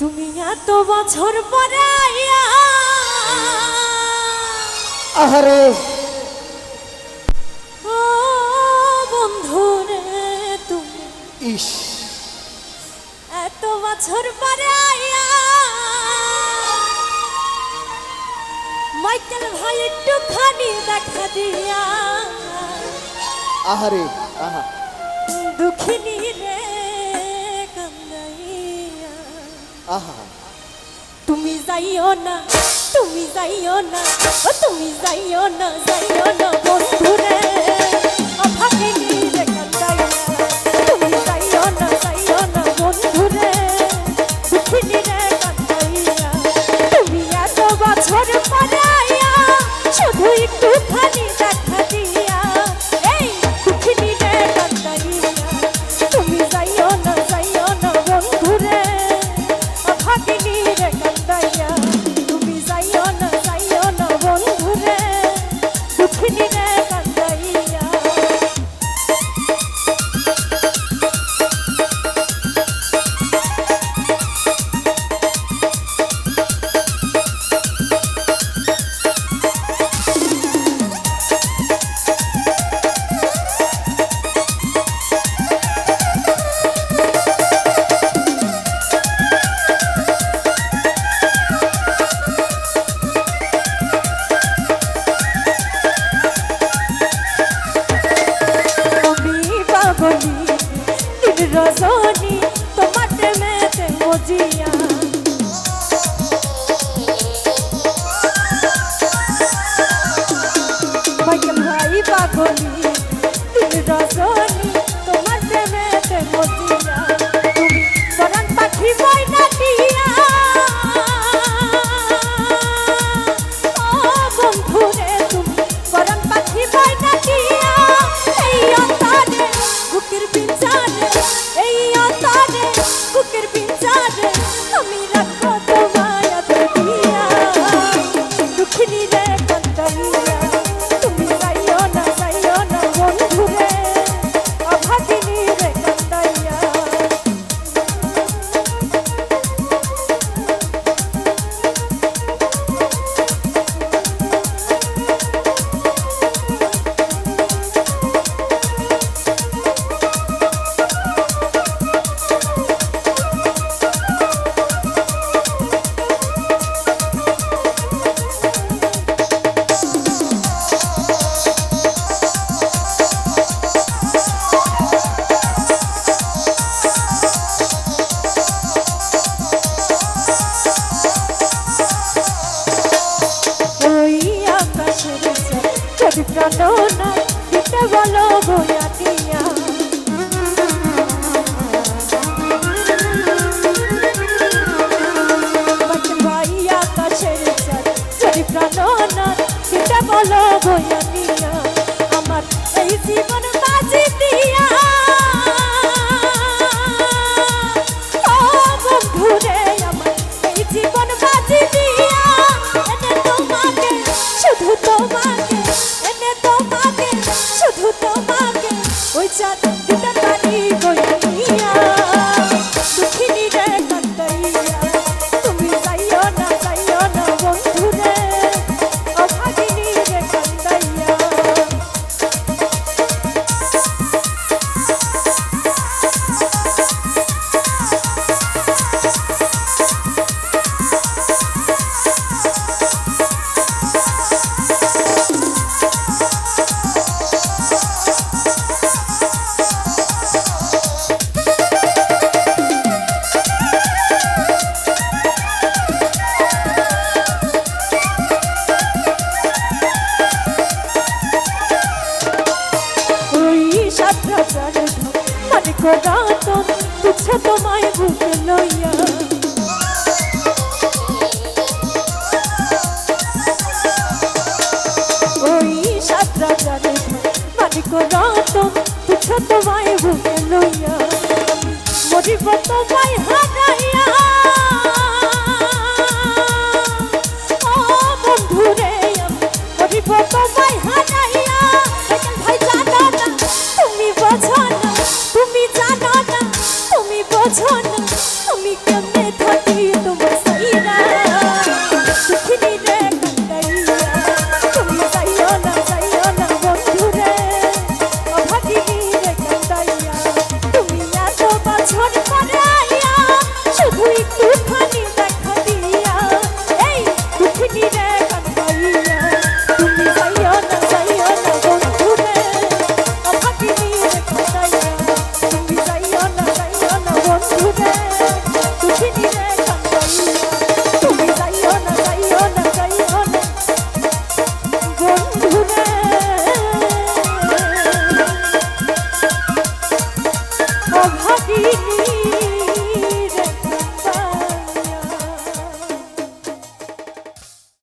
তুমি এত বছর পরে আহারে। বন্ধু রে তুমি ইস। এত বছর পরে মাইকেল ভাই একটুখানি দেখা দিয়া। আহারে আহা। দুঃখিনী রে। তুমি যাইও না তুমি যাইও না তুমি যাইও না যাইও না বন্ধু ঠিকানো না দিতে বলো বইয়া দিয়া shut সরাতন তুচ্ছে তোমায় বুকে লইয়া। ওই সাত রাজারে মালিক রাতন তুচ্ছে তোমায় বুকে লইয়া। মরিব তোমায় হারাইয়া।